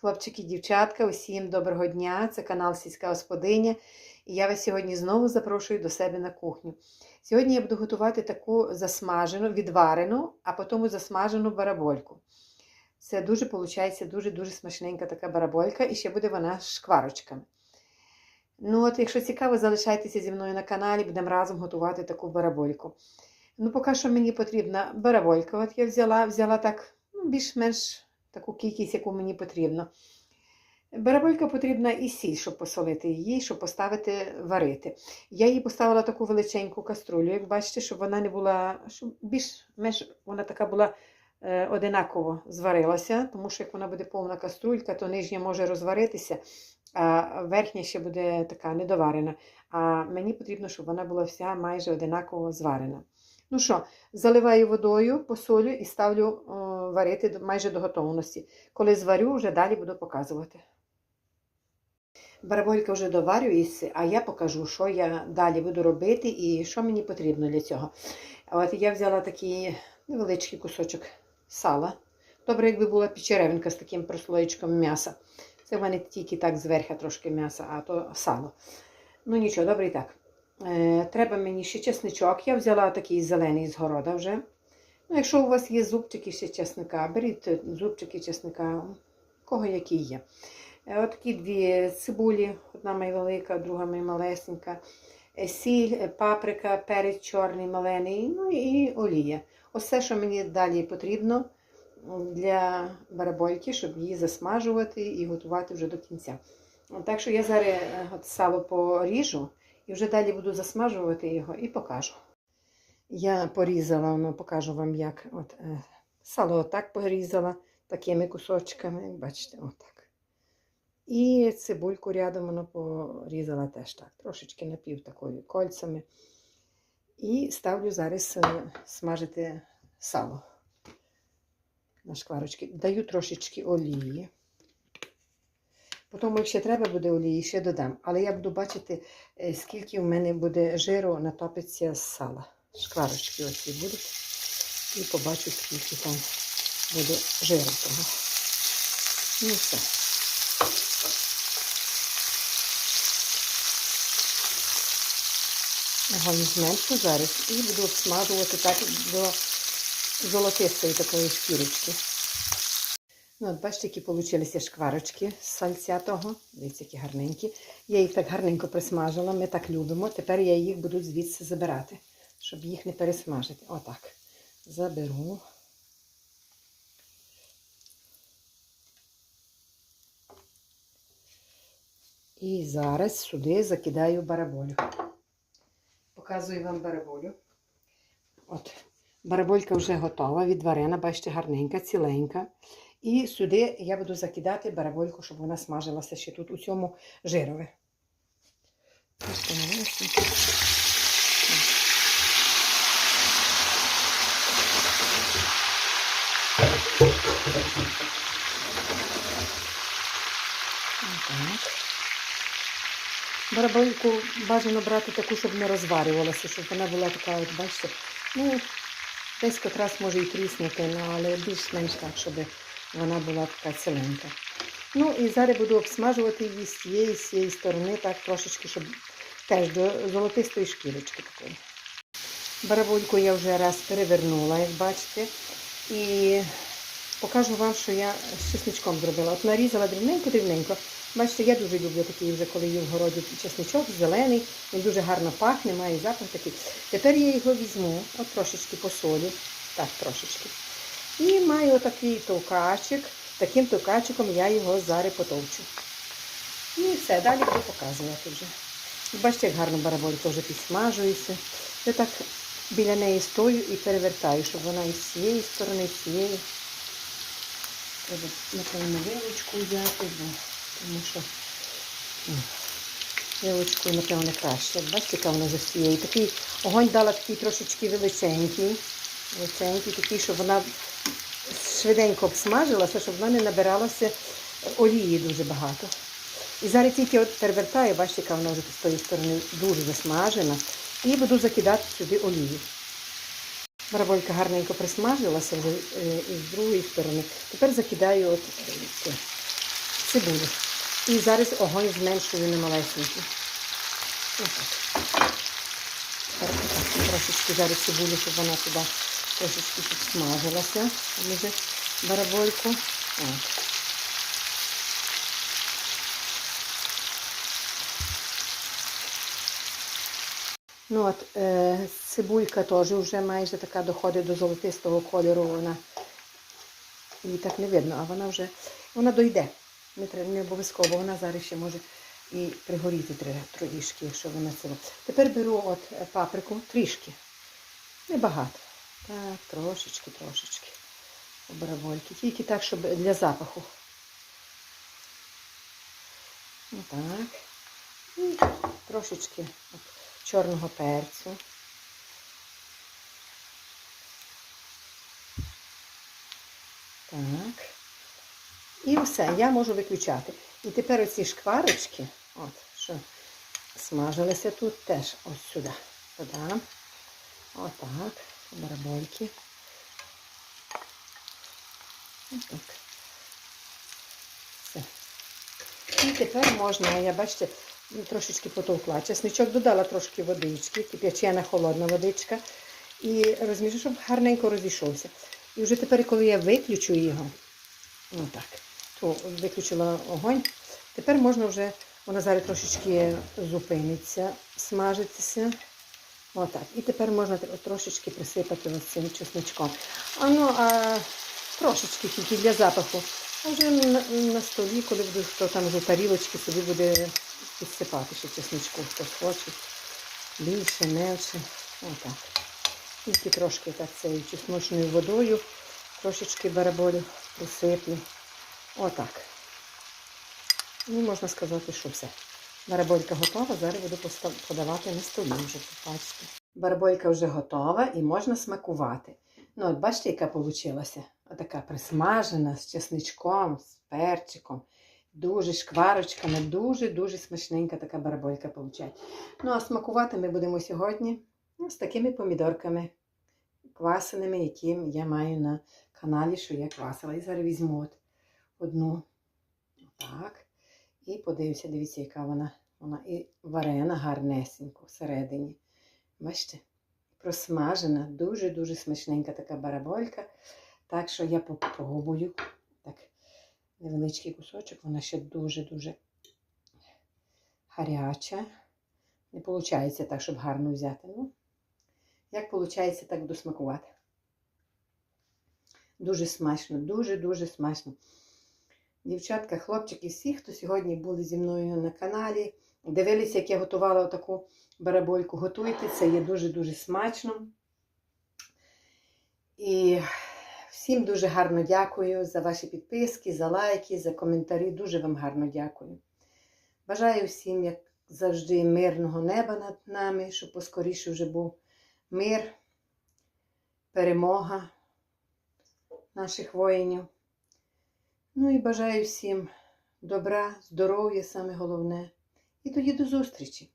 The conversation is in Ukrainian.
Хлопчики, дівчатка, усім доброго дня! Це канал Сільська Господиня. І я вас сьогодні знову запрошую до себе на кухню. Сьогодні я буду готувати таку засмажену, відварену, а потім засмажену барабольку. Це дуже виходить, дуже-дуже смачненька така бараболька, і ще буде вона з шкварочками. Ну, от, якщо цікаво, залишайтеся зі мною на каналі, будемо разом готувати таку барабольку. Ну, поки що мені потрібна бараболька. От я взяла, взяла так ну, більш-менш таку кількість, яку мені потрібно. Бараболька потрібна і сіль, щоб посолити її, щоб поставити варити. Я її поставила таку величеньку каструлю, як бачите, щоб вона не була, щоб більш-менш вона така була е, одинаково зварилася, тому що як вона буде повна каструлька, то нижня може розваритися, а верхня ще буде така недоварена. А мені потрібно, щоб вона була вся майже одинаково зварена. Ну що, заливаю водою, посолю і ставлю о, варити майже до готовності. Коли зварю, вже далі буду показувати. Бараболька вже доварюється, а я покажу, що я далі буду робити і що мені потрібно для цього. От я взяла такий невеличкий кусочок сала. Добре, якби була печеревинка з таким прослоєчком м'яса. Це в мене тільки так зверху трошки м'яса, а то сало. Ну нічого, добре і так. Е, треба мені ще чесничок. Я взяла такий зелений з города вже. Ну, якщо у вас є зубчики ще чесника, беріть зубчики чесника, кого які є. Е, Отакі дві цибулі, одна моя велика, друга моя малесенька. Е, Сіль, паприка, перець чорний, малений, ну і олія. Ось все, що мені далі потрібно для барабольки, щоб її засмажувати і готувати вже до кінця. Так що я зараз от сало поріжу і вже далі буду засмажувати його і покажу. Я порізала, ну, покажу вам, як от, е, сало отак порізала такими кусочками, бачите, отак. І цибульку рядом воно порізала теж так, трошечки напів такою кольцями. І ставлю зараз е, смажити сало на шкварочки. Даю трошечки олії. Потім, якщо треба буде олії, ще додам. Але я буду бачити, е, скільки в мене буде жиру натопиться з сала. Шкварочки оці будуть. І побачу, скільки там буде жиру того. Ну все. Огонь зменшу зараз і буду обсмажувати так до золотистої такої шкірочки. Ну, от бачите, які получилися шкварочки з сальця того. Дивіться, які гарненькі. Я їх так гарненько присмажила, ми так любимо. Тепер я їх буду звідси забирати, щоб їх не пересмажити. Отак. Заберу. І зараз сюди закидаю бараболю. Показую вам бараболю. От, бараболька вже готова, відварена, бачите, гарненька, ціленька. І сюди я буду закидати барабольку, щоб вона смажилася ще тут у цьому жирові. Барабольку бажано брати таку, щоб не розварювалася, щоб вона була така, от бачите, ну, десь якраз може і тріснути, ну, але більш-менш так, щоб вона була така ціленька. Ну і зараз буду обсмажувати її з цієї, з цієї сторони, так трошечки, щоб теж до золотистої шкірочки такої. Барабольку я вже раз перевернула, як бачите. І покажу вам, що я з чесничком зробила. От нарізала дрібненько-дрібненько. Бачите, я дуже люблю такий вже, коли є в городі чесничок, зелений, він дуже гарно пахне, має запах такий. Тепер я його візьму, от трошечки посолю, так, трошечки. І маю отакий товкачик. Таким товкачиком я його зараз потовчу. І все, далі буду показувати вже. Бачите, як гарно бараболька вже підсмажується. Я так біля неї стою і перевертаю, щоб вона і з цієї сторони, і з цієї. Треба, напевно, вилочку взяти, бо тому що м, вилочкою, напевно, краще. Бачите, яка вона за цієї. Такий огонь дала такий трошечки величенький. Величенький, такий, щоб вона швиденько обсмажилася, щоб вона не набиралася олії дуже багато. І зараз тільки от перевертаю, бачите, яка вона вже з тої сторони дуже засмажена. І буду закидати сюди олію. Бараболька гарненько присмажилася вже е, з другої сторони. Тепер закидаю от е, цибулю. І зараз огонь зменшую на малесенький. Тепер отак, Трошечки зараз цибулю, щоб вона туди трошечки підсмажилася. Може барабольку. От. Ну от, е, цибулька теж вже майже така доходить до золотистого кольору. Вона її так не видно, а вона вже вона дойде. Не, не обов'язково, вона зараз ще може і пригоріти трішки, якщо вона це. Тепер беру от е, паприку трішки. Небагато. Так, трошечки, трошечки. Барабольки. Тільки так, щоб для запаху. Отак. І трошечки чорного перцю. Так. І все, я можу виключати. І тепер оці шкварочки, от, що смажилися тут, теж ось сюди подам. Отак, барабольки. Отак. Все. І тепер можна, я бачите, ну, трошечки потовкла. Чесничок додала трошки водички, кип'ячена холодна водичка. І розмішу, щоб гарненько розійшовся. І вже тепер, коли я виключу його, отак, то виключила огонь. Тепер можна вже, вона зараз трошечки зупиниться, смажитися. Отак. І тепер можна трошечки присипати ось цим чесничком. А ну, а трошечки тільки для запаху. А вже на, на столі, коли буде хто там вже тарілочки собі буде підсипати ще чесничку, хто хоче. Більше, менше. Отак. Тільки трошки так цією чесночною водою, трошечки бараболю присиплю. Отак. І можна сказати, що все. Бараболька готова, зараз буду подавати на столі, вже побачите. Бараболька вже готова і можна смакувати. Ну, от бачите, яка вийшла? Отака присмажена з чесничком, з перчиком. Дуже шкварочками, дуже-дуже смачненька така бараболька виходить. Ну, а смакувати ми будемо сьогодні з такими помідорками квасеними, які я маю на каналі, що я квасила. І зараз візьму от одну. Так. І подивимося, дивіться, яка вона. Вона і варена гарнесенько всередині. Бачите? Просмажена, дуже-дуже смачненька така бараболька. Так що я попробую. Так, невеличкий кусочок, вона ще дуже-дуже гаряча. Не виходить так, щоб гарно взяти. Ну, як виходить, так досмакувати. Дуже смачно, дуже-дуже смачно. Дівчатка, хлопчики, всі, хто сьогодні були зі мною на каналі, дивилися, як я готувала таку барабольку. Готуйте, це є дуже-дуже смачно. І всім дуже гарно дякую за ваші підписки, за лайки, за коментарі. Дуже вам гарно дякую. Бажаю всім, як завжди, мирного неба над нами, щоб поскоріше вже був мир, перемога наших воїнів. Ну і бажаю всім добра, здоров'я, саме головне. І тоді до зустрічі!